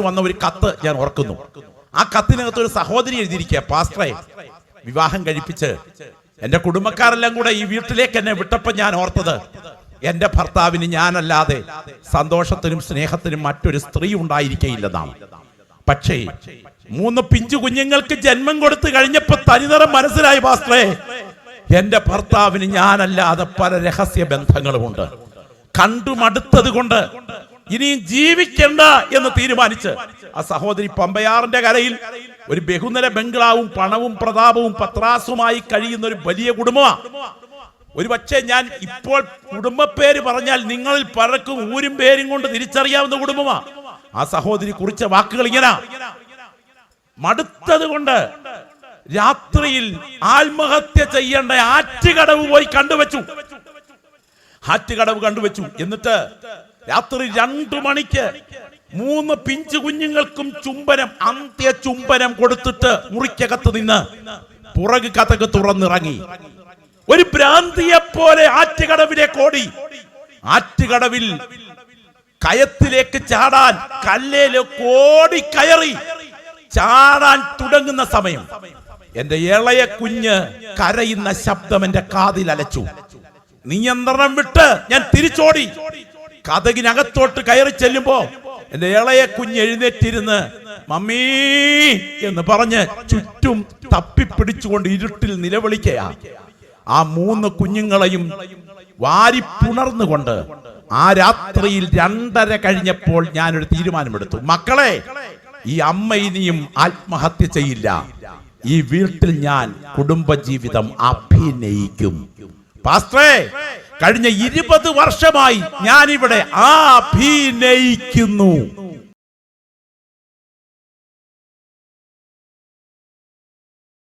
വന്ന ഒരു കത്ത് ഞാൻ ഓർക്കുന്നു. ആ കത്തിനകത്ത് ഒരു സഹോദരി എഴുതിയിരിക്കുക പാസ്റ്ററെ വിവാഹം കഴിപ്പിച്ച് എന്റെ കുടുംബക്കാരെല്ലാം കൂടെ ഈ വീട്ടിലേക്ക് എന്നെ വിട്ടപ്പോ ഞാൻ ഓർത്തത് എന്റെ ഭർത്താവിന് ഞാനല്ലാതെ സന്തോഷത്തിനും സ്നേഹത്തിനും മറ്റൊരു സ്ത്രീ ഉണ്ടായിരിക്കയില്ലെന്നാണ് പക്ഷേ മൂന്ന് പിഞ്ചു കുഞ്ഞുങ്ങൾക്ക് ജന്മം കൊടുത്തു കഴിഞ്ഞപ്പോ തനിനിറം മനസ്സിലായി പാസ്റ്ററെ എന്റെ ഭർത്താവിന് ഞാനല്ലാതെ പല രഹസ്യ ബന്ധങ്ങളുമുണ്ട് കണ്ടുമടുത്തത് കൊണ്ട് ഇനിയും ജീവിക്കണ്ട എന്ന് തീരുമാനിച്ച് ആ സഹോദരി പമ്പയാറിന്റെ കരയിൽ ഒരു ബഹുനില ബംഗ്ലാവും പണവും പ്രതാപവും പത്രാസുമായി കഴിയുന്ന ഒരു വലിയ കുടുംബമാണ് ഒരു പക്ഷേ ഞാൻ ഇപ്പോൾ കുടുംബപ്പേര് പറഞ്ഞാൽ നിങ്ങളിൽ പലർക്കും ഊരും പേരും കൊണ്ട് തിരിച്ചറിയാവുന്ന കുടുംബമാ. ആ സഹോദരി കുറിച്ച വാക്കുകൾ ഇങ്ങനെ. മടുത്തത് കൊണ്ട് രാത്രിയിൽ ആത്മഹത്യ ചെയ്യേണ്ട ആറ്റുകടവ് പോയി കണ്ടുവച്ചു. ആറ്റുകടവ് കണ്ടുവച്ചു. എന്നിട്ട് രാത്രി രണ്ടു മണിക്ക് മൂന്ന് പിഞ്ചു കുഞ്ഞുങ്ങൾക്കും ചുംബനം അന്ത്യ ചുംബനം കൊടുത്തിട്ട് മുറിക്കകത്ത് നിന്ന് പുറകു കഥക് തുറന്നിറങ്ങി. ഒരു ഭ്രാന്തിയെ പോലെ ആറ്റുകടവിലേക്ക് കോടി ആറ്റുകടവിൽ കയത്തിലേക്ക് ചാടാൻ കല്ലേലേക്ക് കോടി കയറി ചാടാൻ തുടങ്ങുന്ന സമയം. എന്റെ ഇളയ കുഞ്ഞ് കരയുന്ന ശബ്ദം എന്റെ കാതിൽ അലച്ചു. നിയന്ത്രണം വിട്ട് ഞാൻ തിരിച്ചോടി. കഥകിനകത്തോട്ട് കയറി ചെല്ലുമ്പോ എന്റെ ഇളയ കുഞ്ഞ് എഴുന്നേറ്റിരുന്ന് മമ്മീ എന്ന് പറഞ്ഞ് ചുറ്റും തപ്പിപ്പിടിച്ചുകൊണ്ട് ഇരുട്ടിൽ നിലവിളിക്കയാ. ആ മൂന്ന് കുഞ്ഞുങ്ങളെയും വാരി പുണർന്നുകൊണ്ട് ആ രാത്രിയിൽ രണ്ടര കഴിഞ്ഞപ്പോൾ ഞാനൊരു തീരുമാനമെടുത്തു. മക്കളെ ഈ അമ്മ ഇനിയും ആത്മഹത്യ ചെയ്യില്ല. ഈ വീട്ടിൽ ഞാൻ കുടുംബജീവിതം അഭിനയിക്കും. പാസ്റ്ററേ കഴിഞ്ഞ ഇരുപത് വർഷമായി ഞാനിവിടെ ആ അഭിനയിക്കുന്നു